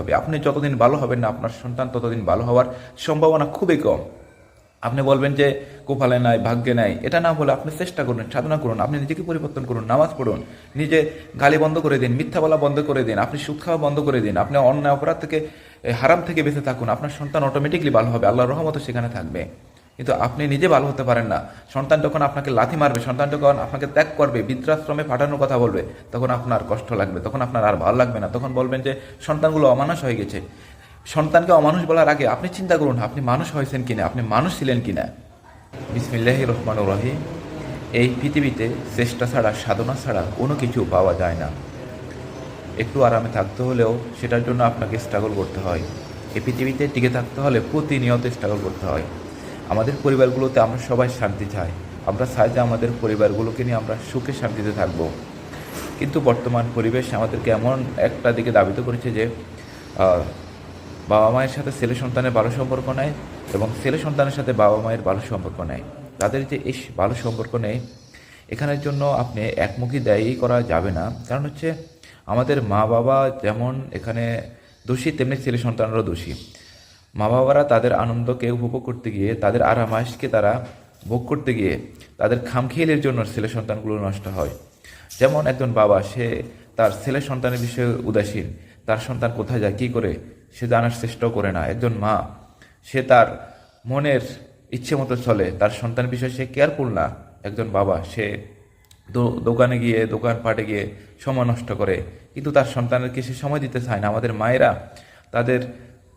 হবে। আপনি যতদিন ভালো হবেন না, আপনার সন্তান ততদিন ভালো হওয়ার সম্ভাবনা খুবই কম। আপনি বলবেন যে কোপালে নাই, ভাগ্যে নাই, এটা না বলে আপনি চেষ্টা করুন, সাধনা করুন, আপনি নিজেকে পরিবর্তন করুন, নামাজ পড়ুন, নিজে গালি বন্ধ করে দিন, মিথ্যা বলা বন্ধ করে দিন, আপনি সুখ খাওয়া বন্ধ করে দিন, আপনি অন্যায় অপরাধ থেকে হারাম থেকে বেঁচে থাকুন, আপনার সন্তান অটোমেটিকলি ভালো হবে আল্লাহ রহমত সেখানে থাকবে। কিন্তু আপনি নিজে ভালো হতে পারেন না। সন্তান যখন আপনাকে লাথি মারবে, সন্তান যখন আপনাকে ত্যাগ করবে, বৃদ্ধাশ্রমে পাঠানোর কথা বলবে, তখন আপনার কষ্ট লাগবে, তখন আপনার আর ভালো লাগবে না। তখন বলবেন যে, সন্তানগুলো অমানুষ হয়ে গেছে। সন্তানকে অমানুষ বলার আগে আপনি চিন্তা করুন, আপনি মানুষ হয়েছেন কিনা, আপনি মানুষ ছিলেন কিনা। বিসমিল্লাহ রহমান রহিম। এই পৃথিবীতে চেষ্টা ছাড়া, সাধনা ছাড়া কোনো কিছু পাওয়া যায় না। একটু আরামে থাকতে হলেও সেটার জন্য আপনাকে স্ট্রাগল করতে হয়। এই পৃথিবীতে টিকে থাকতে হলে প্রতিনিয়ত স্ট্রাগল করতে হয়। আমাদের পরিবারগুলোতে আমরা সবাই শান্তি চাই। আমরা চাই যে আমাদের পরিবারগুলোকে নিয়ে আমরা সুখে শান্তিতে থাকব। কিন্তু বর্তমান পরিবেশ আমাদেরকে এমন একটা দিকে দাবিত করেছে যে বাবা মায়ের সাথে ছেলে সন্তানের ভালো সম্পর্ক নেয় এবং ছেলে সন্তানের সাথে বাবা মায়ের ভালো সম্পর্ক নেয় তাদের যে এই ভালো সম্পর্ক নেই, এখানের জন্য আপনি একমুখী দায়ী করা যাবে না। কারণ হচ্ছে, আমাদের মা বাবা যেমন এখানে দোষী, তেমনি ছেলে সন্তানরাও দোষী। মা বাবারা তাদের আনন্দকে উপভোগ করতে গিয়ে, তাদের আরামাসকে তারা ভোগ করতে গিয়ে, তাদের খামখেয়ালির জন্য ছেলে সন্তানগুলো নষ্ট হয়। যেমন একজন বাবা, সে তার ছেলে সন্তানের বিষয়ে উদাসীন, তার সন্তান কোথায় যায়, কী করে, সে জানার চেষ্টাও করে না। একজন মা, সে তার মনের ইচ্ছে মতো চলে, তার সন্তানের বিষয়ে সে কেয়ারফুল না। একজন বাবা, সে দোকানে গিয়ে দোকান পাটে গিয়ে সময় নষ্ট করে, কিন্তু তার সন্তানেরকে সে সময় দিতে চায় না। আমাদের মায়েরা তাদের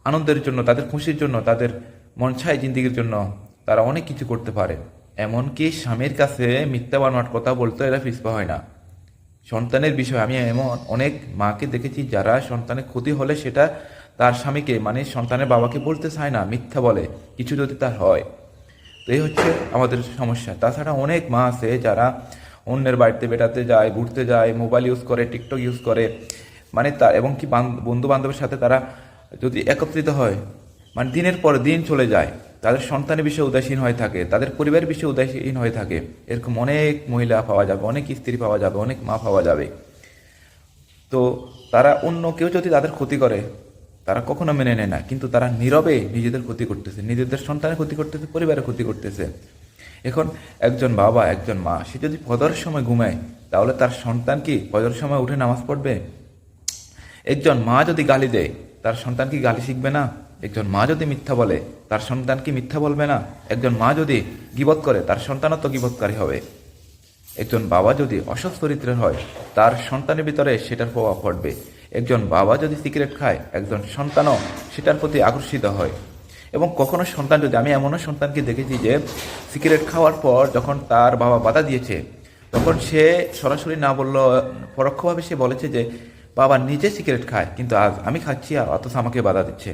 আনন্দের জন্য, তাদের খুশির জন্য, তাদের মন ছায় জিন্দিগির জন্য তারা অনেক কিছু করতে পারে। এমনকি স্বামীর কাছে মিথ্যা বানোয়ার কথা বলতে এরা পিছপা হয় না। সন্তানের বিষয়ে, আমি এমন অনেক মাকে দেখেছি যারা সন্তানের ক্ষতি হলে সেটা তার স্বামীকে মানে সন্তানের বাবাকে বলতে চায় না, মিথ্যা বলে, কিছু যদি তার হয়। তো এই হচ্ছে আমাদের সমস্যা। তাছাড়া অনেক মা আছে যারা অন্যের বাড়িতে বেড়াতে যায়, ঘুরতে যায়, মোবাইল ইউজ করে, টিকটক ইউজ করে। মানে তার এবং কি বন্ধু বান্ধবের সাথে তারা যদি একত্রিত হয় মানে দিনের পর দিন চলে যায়, তাদের সন্তানের বিষয়ে উদাসীন হয়ে থাকে, তাদের পরিবারের বিষয়ে উদাসীন হয়ে থাকে, এরকম অনেক মহিলা পাওয়া যাবে, অনেক স্ত্রী পাওয়া যাবে, অনেক মা পাওয়া যাবে। তো তারা অন্য কেউ যদি তাদের ক্ষতি করে, তারা কখনো মেনে নেয় না, কিন্তু তারা নীরবে নিজেদের ক্ষতি করতেছে, নিজেদের সন্তানের ক্ষতি করতেছে, পরিবারের ক্ষতি করতেছে। এখন একজন বাবা, একজন মা, সে যদি ফজরের সময় ঘুমায়, তাহলে তার সন্তান কি ফজরের সময় উঠে নামাজ পড়বে? একজন মা যদি গালি দেয় তার সন্তান কি গালি শিখবে না? একজন মা যদি মিথ্যা বলে, তার সন্তান কি মিথ্যা বলবে না? একজন মা যদি গিবত করে, তার সন্তানও তো গিবতকারী হবে। একজন বাবা যদি অসৎ চরিত্রের হয়, তার সন্তানের ভিতরে সেটার প্রভাব পড়বে। একজন বাবা যদি সিগারেট খায়, একজন সন্তানও সেটার প্রতি আকর্ষিত হয়। এবং কখনো সন্তান যদি, আমি এমনও সন্তানকে দেখেছি যে সিগারেট খাওয়ার পর যখন তার বাবা বাধা দিয়েছে, তখন সে সরাসরি না বলল পরোক্ষভাবে সে বলেছে যে বাবা নিজে সিগারেট খায়, কিন্তু আজ আমি খাচ্ছি আর অথচ আমাকে বাধা দিচ্ছে।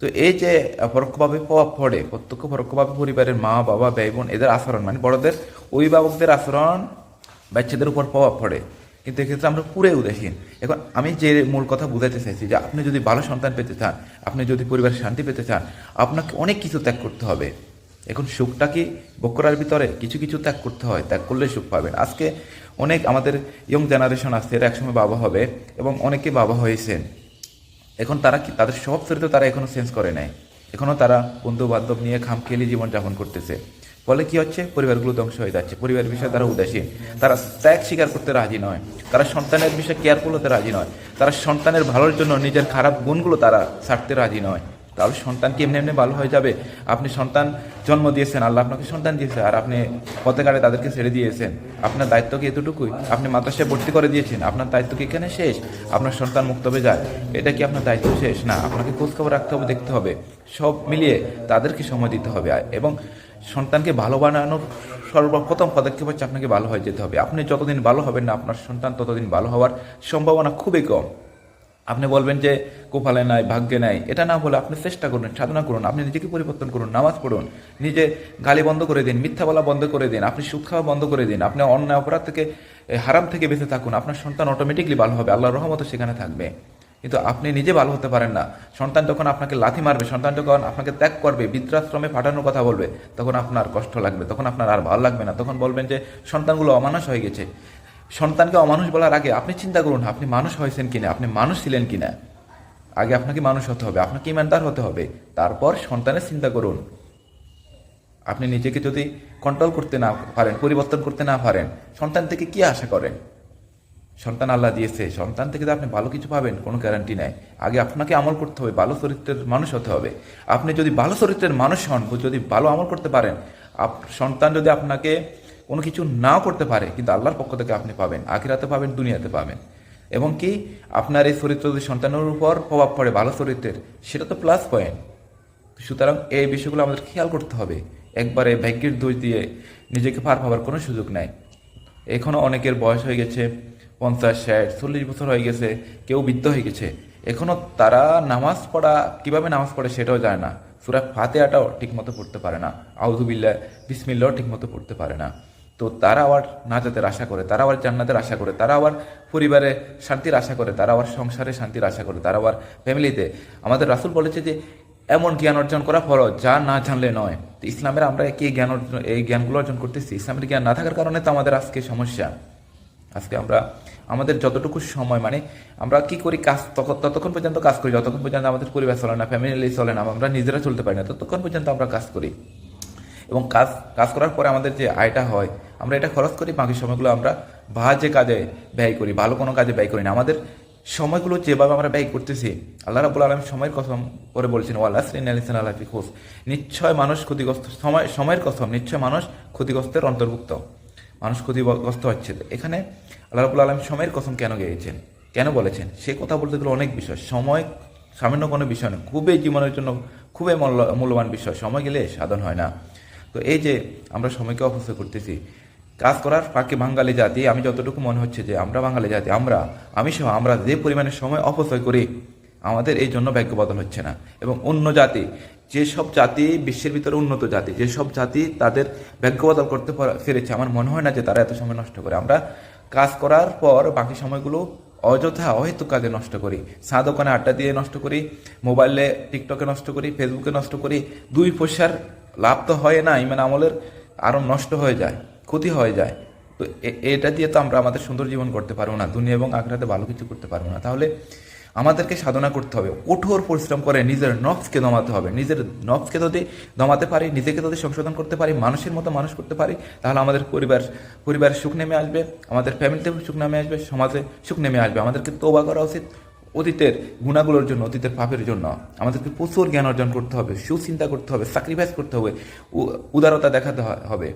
তো এই যে পরোক্ষভাবে প্রভাব পড়ে, প্রত্যক্ষ পরোক্ষভাবে পরিবারের মা, বাবা ব্যয় বোন, এদের আচরণ মানে বড়দের, অভিভাবকদের আচরণ বাচ্চাদের উপর প্রভাব পড়ে। কিন্তু এক্ষেত্রে আমরা পুরে উদাসীন। এখন আমি যে মূল কথা বুঝাতে চাইছি যে আপনি যদি ভালো সন্তান পেতে চান, আপনি যদি পরিবারের শান্তি পেতে চান, আপনাকে অনেক কিছু ত্যাগ করতে হবে। এখন সুখটা কি ভোগ করার ভিতরে? কিছু কিছু ত্যাগ করতে হয়, ত্যাগ করলে সুখ পাবেন। আজকে অনেক আমাদের ইয়ং জেনারেশন আছে, এরা একসময় বাবা হবে এবং অনেকে বাবা হয়েছেন। এখন তারা কি, তাদের সব চরিত্র তারা এখনও চেঞ্জ করে নাই। এখনও তারা বন্ধু বান্ধব নিয়ে খামখেয়ালি জীবনযাপন করতেছে। ফলে কি হচ্ছে? পরিবারগুলো ধ্বংস হয়ে যাচ্ছে। পরিবার বিষয়ে তারা উদাসীন। তারা ত্যাগ স্বীকার করতে রাজি নয়। তারা সন্তানের বিষয়ে কেয়ারফুল হতে রাজি নয়। তারা সন্তানের ভালোর জন্য নিজের খারাপ গুণগুলো তারা ছাড়তে রাজি নয়। তাহলে সন্তান কি এমনি এমনি ভালো হয়ে যাবে? আপনি সন্তান জন্ম দিয়েছেন, আল্লাহ আপনাকে সন্তান দিয়েছে, আর আপনি ঘাটে তাদেরকে ছেড়ে দিয়েছেন। আপনার দায়িত্ব কি এতটুকুই? আপনি মাদ্রাসায় ভর্তি করে দিয়েছেন, আপনার দায়িত্ব কি এখানে শেষ? আপনার সন্তান মুক্ত হয়ে যায়, এটা কি আপনার দায়িত্ব শেষ? না, আপনাকে খোঁজখবর রাখতে হবে, দেখতে হবে। সব মিলিয়ে তাদেরকে সময় দিতে হবে এবং সন্তানকে ভালো বানানোর সর্বপ্রথম পদক্ষেপ হচ্ছে আপনাকে ভালো হয়ে যেতে হবে। আপনি যতদিন ভালো হবেন না, আপনার সন্তান ততদিন ভালো হওয়ার সম্ভাবনা খুবই কম। আপনি বলবেন যে কোপালে নাই, ভাগ্যে নাই, এটা না বলে আপনি চেষ্টা করুন, সাধনা করুন, আপনি নিজেকে পরিবর্তন করুন, নামাজ পড়ুন, নিজে গালি বন্ধ করে দিন, মিথ্যা বলা বন্ধ করে দিন, আপনি সুদ খাওয়া বন্ধ করে দিন, আপনি অন্যায় অপরাধ থেকে হারাম থেকে বেঁচে থাকুন, আপনার সন্তান অটোমেটিকলি ভালো হবে, আল্লাহর রহমত সেখানে থাকবে। কিন্তু আপনি নিজে ভালো হতে পারেন না। সন্তান যখন আপনাকে লাথি মারবে, সন্তান যখন আপনাকে ত্যাগ করবে, বৃদ্ধাশ্রমে পাঠানোর কথা বলবে, তখন আপনার কষ্ট লাগবে, তখন আপনার আর ভালো লাগবে না, তখন বলবেন যে সন্তানগুলো অমানুষ হয়ে গেছে। সন্তানকে অমানুষ বলার আগে আপনি চিন্তা করুন, আপনি মানুষ হয়েছেন কিনা, আপনি মানুষ ছিলেন কিনা। আগে আপনাকে মানুষ হতে হবে, আপনাকে ইমানদার হতে হবে। তারপর সন্তানের চিন্তা করুন। আপনি নিজেকে যদি কন্ট্রোল করতে না পারেন, পরিবর্তন করতে না পারেন, সন্তান থেকে কি আশা করেন? সন্তান আল্লাহ দিয়েছে, সন্তান থেকে যে আপনি ভালো কিছু পাবেন, কোনো গ্যারান্টি নাই। আগে আপনাকে আমল করতে হবে, ভালো চরিত্রের মানুষ হতে হবে। আপনি যদি ভালো চরিত্রের মানুষ হন, যদি ভালো আমল করতে পারেন সন্তান যদি আপনাকে কোনো কিছু নাও করতে পারে, কিন্তু আল্লাহর পক্ষ থেকে আপনি পাবেন, আখিরাতে পাবেন, দুনিয়াতে পাবেন। এবং কি, আপনার এই চরিত্র যদি সন্তানের উপর প্রভাব পড়ে, ভালো চরিত্রের, সেটা তো প্লাস পয়েন্ট সুতরাং এই বিষয়গুলো আমাদের খেয়াল করতে হবে। একবারে ভাগ্যের দোষ দিয়ে নিজেকে পার পাওয়ার কোনো সুযোগ নাই। এখনও অনেকের বয়স হয়ে গেছে, পঞ্চাশ, ষাট, চল্লিশ বছর হয়ে গেছে, কেউ বৃদ্ধ হয়ে গেছে। এখনও তারা নামাজ পড়া, কীভাবে নামাজ পড়ে সেটাও জানে না। সুরা ফাতেহাটাও ঠিকমতো পড়তে পারে না। আউজুবিল্লা বিসমিল্লাও ঠিকমতো পড়তে পারে না। তো তারা আবার নাজাতের আশা করে, তারা আবার জান্নাতের আশা করে, তারা আবার পরিবারে শান্তির আশা করে, তারা আবার সংসারে শান্তির আশা করে, তারা আবার ফ্যামিলিতে। আমাদের রাসুল বলেছে যে, এমন জ্ঞান অর্জন করা ফরজ, যা না জানলে নয়। তো ইসলামের আমরা কি জ্ঞান অর্জন, এই জ্ঞানগুলো অর্জন করতেছি। ইসলামের জ্ঞান না থাকার কারণে তো আমাদের আজকে সমস্যা। আজকে আমরা, আমাদের যতটুকু সময় মানে আমরা কি করি, কাজ ততক্ষণ পর্যন্ত কাজ করি, যতক্ষণ পর্যন্ত আমাদের পরিবার চলে না ফ্যামিলি চলে না, আমরা নিজেরা চলতে পারি না, ততক্ষণ পর্যন্ত আমরা কাজ করি। এবং কাজ কাজ করার পরে আমাদের যে আয়টা হয় আমরা এটা খরচ করি, বাকি সময়গুলো আমরা বাজে কাজে ব্যয় করি, ভালো কোনো কাজে ব্যয় করি না। আমাদের সময়গুলো যেভাবে আমরা ব্যয় করতেছি, আল্লাহ রাবুল আলম সময়ের কসম করে বলছেন ওয়াল্লাহ শ্রী আলিসান আল্লাহ খোঁজ নিশ্চয় মানুষ ক্ষতিগ্রস্ত, সময়, সময়ের কসম, নিশ্চয় মানুষ ক্ষতিগ্রস্তের অন্তর্ভুক্ত। মানুষ ক্ষতিগ্রস্ত হচ্ছে। এখানে আল্লাহ রাবুল আলম সময়ের কসম কেন গিয়েছেন? কেন বলেছেন? সে কথা বলতে গেলে অনেক বিষয়। সময় সামান্য কোনো বিষয় না, খুবই জীবনের জন্য খুবই মূল্য- মূল্যবান বিষয়। সময় গেলে সাধন হয় না। তো এই যে আমরা সময়কে অপচয় করতেছি কাজ করার ফাঁকে বাঙালি জাতি, আমি যতটুকু মনে হচ্ছে যে আমরা বাঙালি জাতি, আমরা, আমি সহ আমরা যে পরিমাণে সময় অপচয় করি, আমাদের এই জন্য ভাগ্য বদল হচ্ছে না। এবং অন্য জাতি, যেসব জাতি বিশ্বের ভিতরে উন্নত জাতি, যেসব জাতি তাদের ভাগ্য বদল করতে পেরেছে আমার মনে হয় না যে তারা এত সময় নষ্ট করে। আমরা কাজ করার পর বাকি সময়গুলো অযথা অহেতুক কাজে নষ্ট করি। চা দোকানে আড্ডা দিয়ে নষ্ট করি, মোবাইলে, টিকটকে নষ্ট করি, ফেসবুকে নষ্ট করি, দুই পয়সার লাভ তো হয় না ইমান আমলের আরও নষ্ট হয়ে যায়। ক্ষতি হয়ে যায়। তো এটা দিয়ে তো আমরা আমাদের সুন্দর জীবন করতে পারব না, দুনিয়া এবং আগ্রাতে ভালো কিছু করতে পারব না। তাহলে আমাদেরকে সাধনা করতে হবে, কঠোর পরিশ্রম করে নিজের নফসকে দমাতে হবে। নিজের নফসকে যদি দমাতে পারি, নিজেকে যদি সংশোধন করতে পারি, মানুষের মতো মানুষ করতে পারি, তাহলে আমাদের পরিবার, পরিবারের সুখ নেমে আসবে, আমাদের ফ্যামিলিতে সুখ নেমে আসবে, সমাজে সুখ নেমে আসবে। আমাদেরকে তোবা করা উচিত অতীতের গুণাগুলোর জন্য, অতীতের পাপের জন্য। আমাদেরকে প্রচুর জ্ঞান অর্জন করতে হবে, সুচিন্তা করতে হবে স্যাক্রিফাইস করতে হবে উদারতা দেখাতে হবে।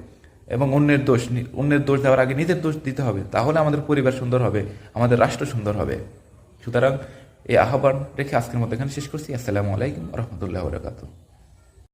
এবং অন্যের দোষ অন্যের দোষ দেওয়ার আগে নিজের দোষ দিতে হবে, তাহলে আমাদের পরিবার সুন্দর হবে, আমাদের রাষ্ট্র সুন্দর হবে। সুতরাং এই আহ্বান রেখে আজকের মতো এখানে শেষ করছি। আসসালামু আলাইকুম রহমতুল্লাহ বরকাতুহ।